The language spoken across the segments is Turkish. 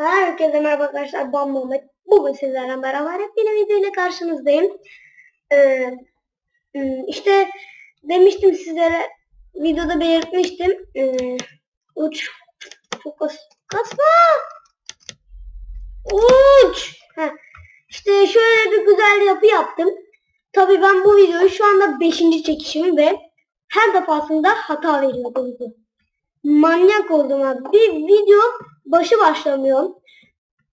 Herkese merhaba arkadaşlar ben Muhammed. Bugün sizlerle beraber hep yeni video ile karşınızdayım. Ee, hmm, işte demiştim sizlere videoda belirtmiştim. Ee, uç. Çok kas. Kasma. Uç. Heh. İşte şöyle bir güzel yapı yaptım. Tabii ben bu videoyu şu anda 5. çekişim ve her defasında hata veriyor video. Manyak oldum abi. Bir video başı başlamıyor.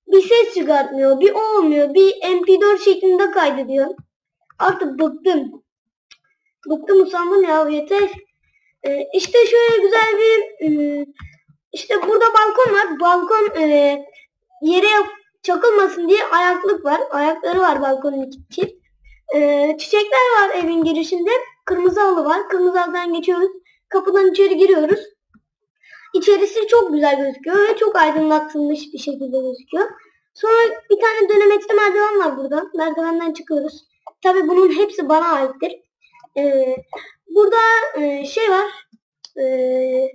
Bir ses çıkartmıyor. Bir olmuyor. Bir mp4 şeklinde kaydediyor. Artık bıktım. Bıktım usandım ya yeter. Ee, işte şöyle güzel bir ım, işte burada balkon var. Balkon e, yere çakılmasın diye ayaklık var. Ayakları var balkonun çift. Ee, çiçekler var evin girişinde. Kırmızı halı var. Kırmızı halıdan geçiyoruz. Kapıdan içeri giriyoruz. İçerisi çok güzel gözüküyor ve çok aydınlatılmış bir şekilde gözüküyor. Sonra bir tane dönemeçli merdiven var burada. Merdivenden çıkıyoruz. Tabi bunun hepsi bana aittir. Ee, burada e, şey var. Ee,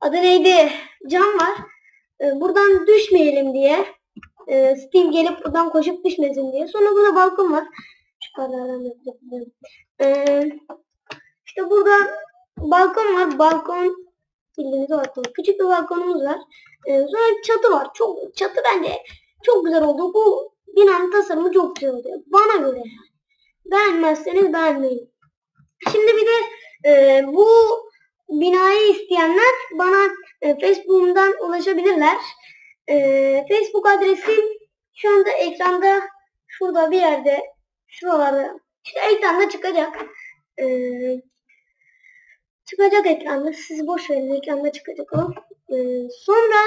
adı neydi? Cam var. Ee, buradan düşmeyelim diye. E, Steve gelip buradan koşup düşmesin diye. Sonra burada balkon var. Şu yapayım. Ee, işte burada balkon var. Balkon bildiğiniz balkon. Küçük bir balkonumuz var. Ee, sonra çatı var. Çok çatı bence çok güzel oldu. Bu binanın tasarımı çok güzel oldu. Bana göre. Beğenmezseniz beğenmeyin. Şimdi bir de e, bu binayı isteyenler bana e, Facebook'umdan ulaşabilirler. E, Facebook adresim şu anda ekranda şurada bir yerde şuralarda işte ekranda çıkacak. E, çıkacak ekranda. Siz boş verin ekranda çıkacak o. E, sonra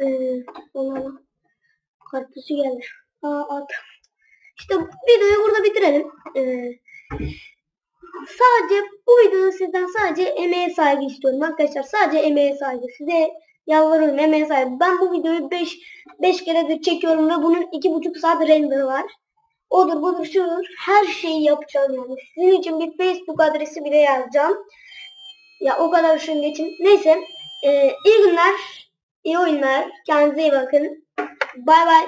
e, ona karpuzu geldi. Aa, at. İşte videoyu burada bitirelim. E, sadece bu videoda sizden sadece emeğe saygı istiyorum arkadaşlar. Sadece emeğe saygı. Size yalvarıyorum emeğe saygı. Ben bu videoyu 5 5 keredir çekiyorum ve bunun 2,5 saat render var. Odur budur şudur. Her şeyi yapacağım yani. Sizin için bir Facebook adresi bile yazacağım. Ya o kadar üşün geçin. Neyse. E, iyi günler. iyi oyunlar. Kendinize iyi bakın. Bay bay.